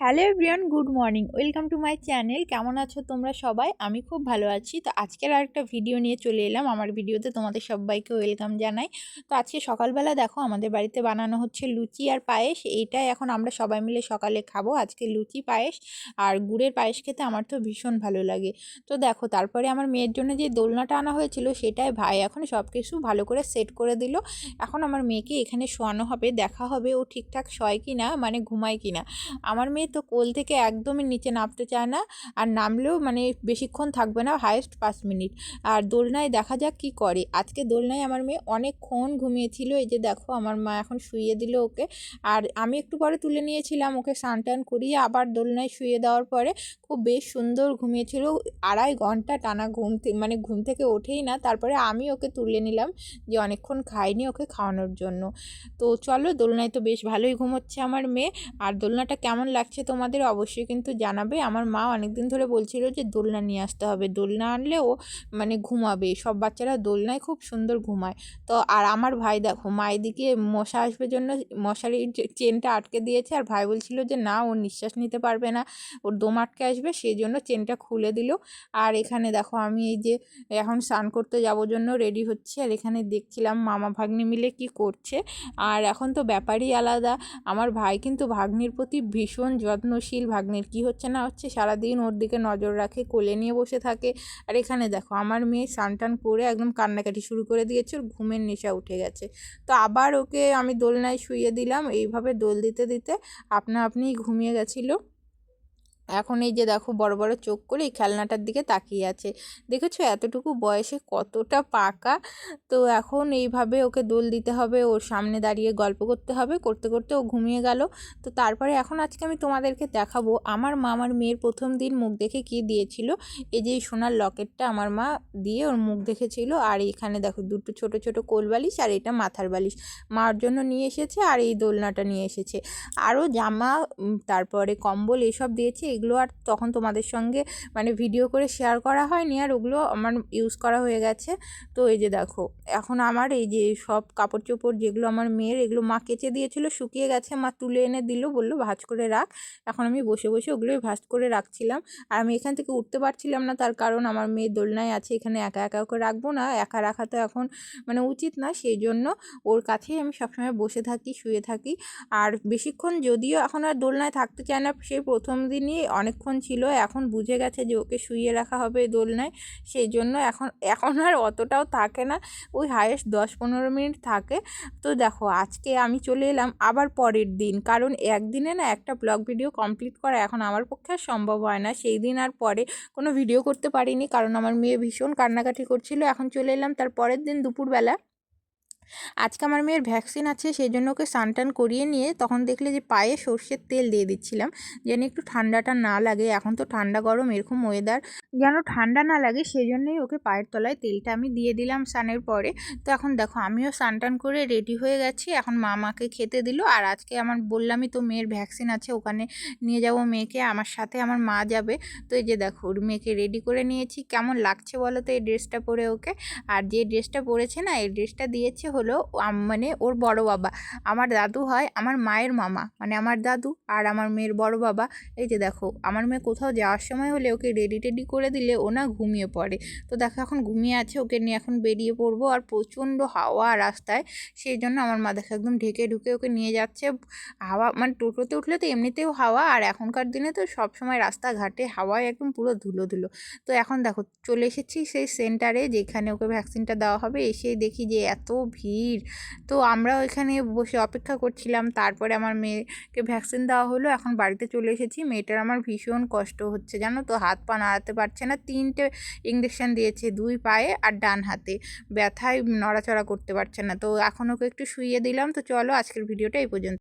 Hello everyone, good morning. Welcome to my channel. কেমন আছো তোমরা সবাই? আমি খুব ভালো আছি। তো আজকের আরেকটা ভিডিও নিয়ে চলে এলাম। আমার ভিডিওতে তোমাদের সবাইকে ওয়েলকাম জানাই। তো আজকে সকালবেলা দেখো, আমাদের বাড়িতে বানানো হচ্ছে লুচি আর পায়েস। এইটাই এখন আমরা সবাই মিলে সকালে খাব। আজকে লুচি, পায়েস আর গুড়ের পায়েস খেতে আমার তো ভীষণ ভালো লাগে। তো দেখো, তারপরে আমার মেয়ের জন্য যে দোলনাটা আনা হয়েছিল, সেটাই ভাই এখন সব কিছু ভালো করে সেট করে দিল। এখন আমার মেয়েকে এখানে শোয়ানো হবে। দেখা হবে ও ঠিকঠাক শয় কি না মানে ঘুমায় কি না আমার মেয়ে তো কোল থেকে একদমই নিচে নামতে চায় না। আর নামলেও মানে বেশিক্ষণ থাকবে না হায়েস্ট পাঁচ মিনিট। আর দোলনায় দেখা যাক কি করে। আজকে দোলনায় আমার মেয়ে অনেকক্ষণ ঘুমিয়েছিল। এই যে দেখো, আমার মা এখন শুইয়ে দিল ওকে। আর আমি একটু পরে তুলে নিয়েছিলাম ওকে স্নান টান করিয়ে। আবার দোলনায় শুয়ে দেওয়ার পরে খুব বেশ সুন্দর ঘুমিয়েছিল। আড়াই ঘণ্টা টানা ঘুম মানে ঘুম থেকে ওঠেই না। তারপরে আমি ওকে তুলে নিলাম যে অনেকক্ষণ খাইনি ওকে খাওয়ানোর জন্য। তো চলো, দোলনায় তো বেশ ভালোই ঘুমোচ্ছে আমার মেয়ে। আর দোলনাটা কেমন লাগছে তোমাদের অবশ্যই কিন্তু জানাবে। আমার মা অনেক দিন ধরে বলছিল যে, দোলনা নিয়ে আসতে হবে। দোলনা আনলে ও মানে ঘুমাবে। সব বাচ্চারা দোলনায় খুব সুন্দর ঘুমায়। তো আর আমার ভাই দেখো মায়ের দিকে মশা আসবে জন্য মশারির চেনটা আটকে দিয়েছে। আর ভাই বলছিল যে, না, ও নিঃশ্বাস নিতে পারবে না। ওর দম আটকে আসবে সেই জন্য চেনটা খুলে দিল। আর এখানে দেখো, আমি এই যে এখন স্নান করতে যাব জন্য রেডি হচ্ছে। আর এখানে দেখছিলাম মামা ভাগ্নি মিলে কি করছে। আর এখন তো ব্যাপারই আলাদা। আমার ভাই কিন্তু ভাগ্নির প্রতি ভীষণ যত্নশীল ভাগ্নের কি হচ্ছে না হচ্ছে সারাদিন ওর দিকে নজর রাখে, কোলে নিয়ে বসে থাকে। আর এখানে দেখো, আমার মেয়ে স্নান করে একদম কান্নাকাটি শুরু করে দিয়েছে, ওর ঘুমের নেশা উঠে গেছে। তো আবার ওকে আমি দোলনায় শুয়ে দিলাম, এইভাবে দোল দিতে দিতে আপনা আপনিই ঘুমিয়ে গেছিল। এখন এই যে দেখো বড় বড় চোখ করে এই খেলনাটার দিকে তাকিয়ে আছে। দেখেছ? এতটুকু বয়সে কতটা পাকা। তো এখন এইভাবে ওকে দোল দিতে হবে, ওর সামনে দাঁড়িয়ে গল্প করতে হবে, করতে করতে ও ঘুমিয়ে গেল। তো তারপরে এখন আজকে আমি তোমাদেরকে দেখাবো আমার মা আমার মেয়ের প্রথম দিন মুখ দেখে কি দিয়েছিল। এই যে সোনার লকেটটা আমার মা দিয়ে ওর মুখ দেখেছিল। আর এখানে দেখো দুটো ছোট ছোট কোল বালিশ আর এটা মাথার বালিশ। মার জন্য নিয়ে এসেছে আর এই দোলনাটা নিয়ে এসেছে। আরও জামা তারপরে কম্বল এসব দিয়েছে। এগুলো আর তখন তোমাদের সঙ্গে মানে ভিডিও করে শেয়ার করা হয়নি আর ওগুলো আমার ইউজ করা হয়ে গেছে। তো এই যে দেখো, এখন আমার এই যে সব কাপড় চোপড় যেগুলো আমার মেয়ের এগুলো মা কেচে দিয়েছিল, শুকিয়ে গেছে, মা তুলে এনে দিল, বলল, ভাজ করে রাখ। এখন আমি বসে বসে ওগুলোই ভাজ করে রাখছিলাম। আর আমি এখান থেকে উঠতে পারছিলাম না, তার কারণ আমার মেয়ের দোলনায় আছে, এখানে একা একা ওকে রাখব না, একা রাখা তো এখন মানে উচিত না, সেই জন্য ওর কাছেই আমি সবসময় বসে থাকি, শুয়ে থাকি। আর বেশিক্ষণ যদিও এখন আর দোলনায় থাকতে চায় না সেই প্রথম দিনই অনেকক্ষণ ছিল, এখন বুঝে গেছে যে ওকে শুইয়ে রাখা হবে দোলনায়। সেই জন্য এখন এখন আর অতটাও থাকে না, ওই হায়েস্ট দশ পনেরো মিনিট থাকে। তো দেখো, আজকে আমি চলে এলাম আবার পরের দিন, কারণ একদিনে না একটা ব্লগ ভিডিও কমপ্লিট করা এখন আমার পক্ষে আর সম্ভব হয় না। সেই দিন আর পরে কোনো ভিডিও করতে পারিনি, কারণ আমার মেয়ে ভীষণ কান্নাকাটি করছিল। এখন চলে এলাম তার পরের দিন দুপুরবেলা। আজকে আমার মেয়ের ভ্যাকসিন আছে, সেই জন্য ওকে স্নান করিয়ে নিয়ে তখন দেখলে যে পায়ে সর্ষের তেল দিয়ে দিচ্ছিলাম। যেন একটু ঠান্ডাটা না লাগে, এখন তো ঠান্ডা গরম, এরকম ওয়েদার যেন ঠান্ডা না লাগে, সেই জন্যই ওকে পায়ের তলায় তেলটা আমি দিয়ে দিলাম স্নানের পরে। তো এখন দেখো, আমিও স্নান করে রেডি হয়ে গেছি, এখন মা মাকে খেতে দিল। আর আজকে আমার বললামই তো মেয়ের ভ্যাকসিন আছে, ওখানে নিয়ে যাব মেয়েকে, আমার সাথে আমার মা যাবে। তো এই যে দেখো, মেয়েকে রেডি করে নিয়েছি। কেমন লাগছে বলো তো এই ড্রেসটা পরে ওকে? আর যে ড্রেসটা পরেছে না, এই ড্রেসটা দিয়েছে হলো মানে ওর বড় বাবা। আমার দাদু হয় আমার মায়ের মামা মানে আমার দাদু আর আমার মেয়ের বড় বাবা। এই যে দেখো, আমার মেয়ে কোথাও যাওয়ার সময় হলে ওকে রেডি টেডি করে দিলে ও না ঘুমিয়ে পড়ে। তো দেখো এখন ঘুমিয়ে আছে, ওকে নিয়ে এখন বেরিয়ে পড়ব আর প্রচণ্ড হাওয়া রাস্তায়। সেই জন্য আমার মা দেখো একদম ঢেকে ঢুকে ওকে নিয়ে যাচ্ছে। হাওয়া মানে টোটোতে উঠলে তো এমনিতেও হাওয়া আর এখনকার দিনে তো সব সময় রাস্তাঘাটে হাওয়ায় একদম পুরো ধুলো ধুলো। তো এখন দেখো, চলে এসেছি সেই সেন্টারে যেখানে ওকে ভ্যাকসিনটা দেওয়া হবে। এসেই দেখি যে এত ভিড়। তো আমরা ওইখানে বসে অপেক্ষা করছিলাম। তারপরে আমার মেয়েকে ভ্যাকসিন দেওয়া হলো। এখন বাড়িতে চলে এসেছি। মেয়েটার আমার ভীষণ কষ্ট হচ্ছে, জানো তো? হাত পা নাড়াতে পারছে না। তিনটে ইঞ্জেকশান দিয়েছে, দুই পায়ে আর ডান হাতে। ব্যথায় নড়াচড়া করতে পারছে না। তো এখন ওকে একটু শুইয়ে দিলাম। তো চলো আজকের ভিডিওটা এই পর্যন্ত।